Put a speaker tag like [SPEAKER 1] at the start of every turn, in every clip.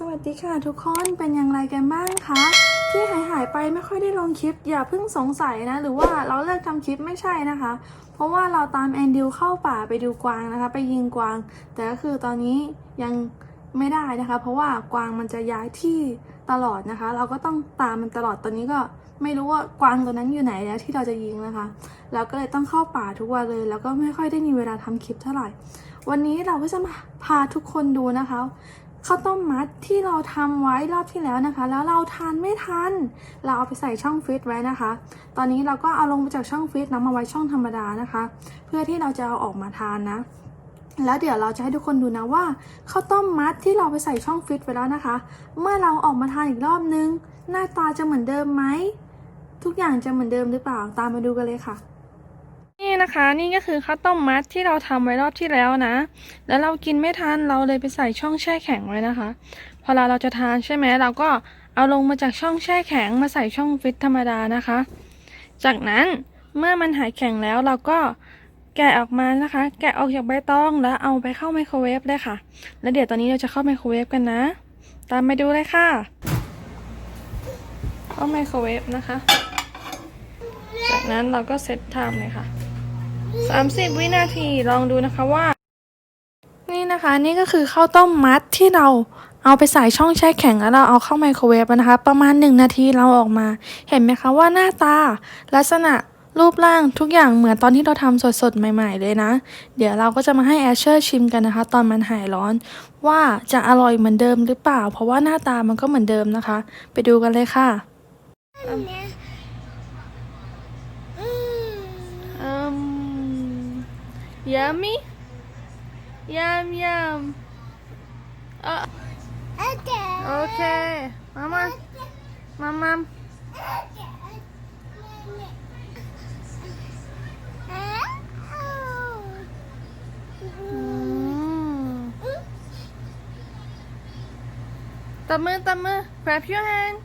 [SPEAKER 1] สวัสดีค่ะทุกคนเป็นอย่างไรกันบ้างคะที่หายหายไปไม่ค่อยได้ลงคลิป อย่าเพิ่งสงสัยนะ หรือว่าเราเลิกทำคลิปไม่ใช่นะคะ เพราะว่าเราตามแอนดิวเข้าป่าไปดูกวางนะคะ ไปยิงกวาง แต่ก็คือตอนนี้ยังไม่ได้นะคะ เพราะว่ากวางมันจะย้ายที่ตลอดนะคะ เราก็ต้องตามมันตลอดตอนนี้ก็ไม่รู้ว่ากวางตัวนั้นอยู่ไหนแล้วที่เราจะยิงนะคะ เราก็เลยต้องเข้าป่าทุกวันเลย แล้วก็ไม่ค่อยได้มีเวลาทำคลิปเท่าไหร่ วันนี้เราก็จะมาพาทุกคนดูนะคะ ข้าวต้มมัดที่เราทำไว้รอบที่แล้วนะคะ แล้วเราทานไม่ทัน เราเอาไปใส่ช่องฟรีซไว้นะคะ ตอนนี้เราก็เอาลงมาจากช่องฟรีซนำมาไว้ช่องธรรมดานะคะ เพื่อที่เราจะเอาออกมาทานนะ แล้วเดี๋ยวเราจะให้ทุกคนดูนะว่าข้าวต้มมัดที่เราไปใส่ช่องฟรีซไว้แล้วนะคะ เมื่อเราออกมาทานอีกรอบนึง หน้าตาจะเหมือนเดิมไหมทุกอย่างจะเหมือนเดิมหรือเปล่าตามมาดูกันเลยค่ะ นี่นะคะนี่ก็คือข้าวต้มมัดที่เราทำไว้รอบที่แล้วนะ แล้วเรากินไม่ทันเราเลยไปใส่ช่องแช่แข็งไว้นะคะ พอเราเราจะทานใช่ไหมเราก็เอาลงมาจากช่องแช่แข็งมาใส่ช่องฟิตธรรมดานะคะ จากนั้นเมื่อมันหายแข็งแล้วเราก็แกะออกมานะคะ แกะออกจากใบตองแล้วเอาไปเข้าไมโครเวฟเลยค่ะ แล้วเดี๋ยวตอนนี้เราจะเข้าไมโครเวฟกันนะ ตามไปดูเลยค่ะ เข้าไมโครเวฟนะคะ จากนั้นเราก็เซตไทม์เลยค่ะ 30 วินาทีลองดูนะคะว่า นี่นะคะนี่ก็คือข้าวต้มมัดที่เราเอาไปใส่ช่องแช่แข็งแล้วเราเอาเข้าไมโครเวฟนะคะ ประมาณ 1 นาทีเราออกมา เห็นไหมคะว่าหน้าตา ลักษณะรูปร่างทุกอย่างเหมือนตอนที่เราทำสดๆ ใหม่ๆ เลยนะ เดี๋ยวเราก็จะมาให้แอชเชอร์ชิมกันนะคะ ตอนมันหายร้อน ว่าจะอร่อยเหมือนเดิมหรือเปล่า เพราะว่าหน้าตามันก็เหมือนเดิมนะคะ ไปดูกันเลยค่ะ yummy? Yum, yum. Uh, okay. Mama, Mama. Mm. ตบมือตบมือ clap your hand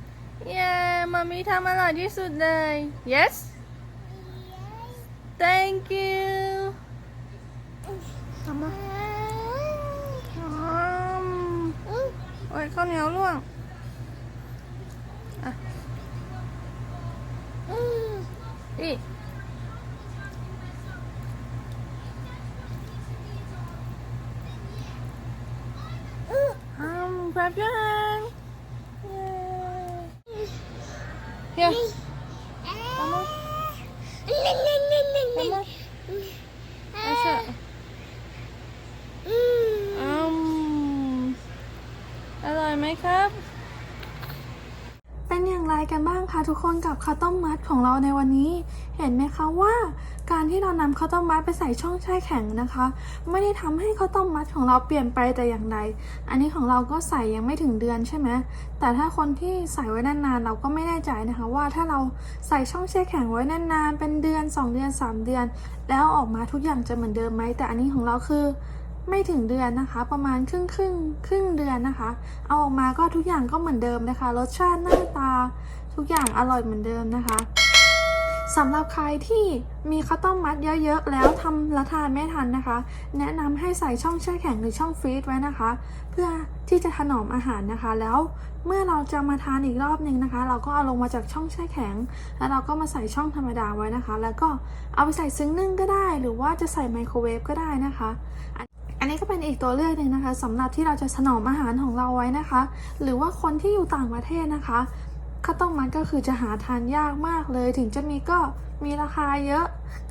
[SPEAKER 1] เย้มามีทำอร่อยที่สุดเลย yes ทำมาอืมโอ้ยข้าวเหนียวล่วงอะอีอืม clap your hand Yay. Here. Mama. Mama. Asha. Um. อร่อยไหม ครับเป็นอย่างไรกันบ้างคะทุกคนกับข้าวต้มมัดของเราในวันนี้ เห็นไหมคะว่า การที่เรานำข้าวต้มมัดไปใส่ช่องแช่แข็งนะคะ ไม่ได้ทำให้ข้าวต้มมัดของเราเปลี่ยนไปแต่อย่างใดอันนี้ของเราก็ใส่ยังไม่ถึงเดือนใช่ไหมแต่ถ้าคนที่ใส่ไว้นานๆเราก็ไม่แน่ใจนะคะว่าถ้าเราใส่ช่องแช่แข็งไว้นานๆเป็นเดือน 2 เดือน 3 เดือน แล้วออกมาทุกอย่างจะเหมือนเดิมไหมแต่อันนี้ของเราคือ ไม่ถึงเดือนนะคะ ประมาณครึ่งครึ่งครึ่งเดือนนะคะ เอาออกมาก็ทุกอย่างก็เหมือนเดิมนะคะรสชาติหน้าตา ทุกอย่างอร่อยเหมือนเดิมนะคะสำหรับใครที่มีข้าวต้มมัดเยอะๆ แล้วทำละทานไม่ทันนะคะ แนะนำให้ใส่ช่องแช่แข็งหรือช่องฟรีซไว้นะคะ เพื่อที่จะถนอมอาหารนะคะ แล้วเมื่อเราจะมาทานอีกรอบหนึ่งนะคะ เราก็เอาลงมาจากช่องแช่แข็ง แล้วเราก็มาใส่ช่องธรรมดาไว้นะคะ แล้วก็เอาไปใส่ซึ้งนึ่งก็ได้ หรือว่าจะใส่ไมโครเวฟก็ได้นะคะ อันนี้ก็เป็นอีกตัวเลือกหนึ่งนะคะสำหรับที่เราจะถนอมอาหารของเราไว้นะคะ หรือว่าคนที่อยู่ต่างประเทศนะคะข้าวต้มมัดก็คือจะหาทานยากมากเลย ถึงจะมีก็มีราคาเยอะ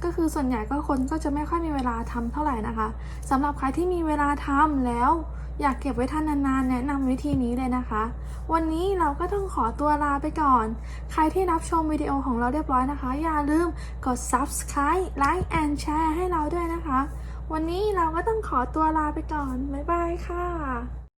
[SPEAKER 1] ก็คือส่วนใหญ่ก็คนก็จะไม่ค่อยมีเวลาทำเท่าไหร่นะคะสำหรับใครที่มีเวลาทำแล้ว อยากเก็บไว้ทานนานๆ แนะนำวิธีนี้เลยนะคะ วันนี้เราก็ต้องขอตัวลาไปก่อน ใครที่รับชมวิดีโอของเราเรียบร้อยนะคะ อย่าลืมกด subscribe like and share ให้เราด้วยนะคะ วันนี้เราก็ต้องขอตัวลาไปก่อน บ๊ายบายค่ะ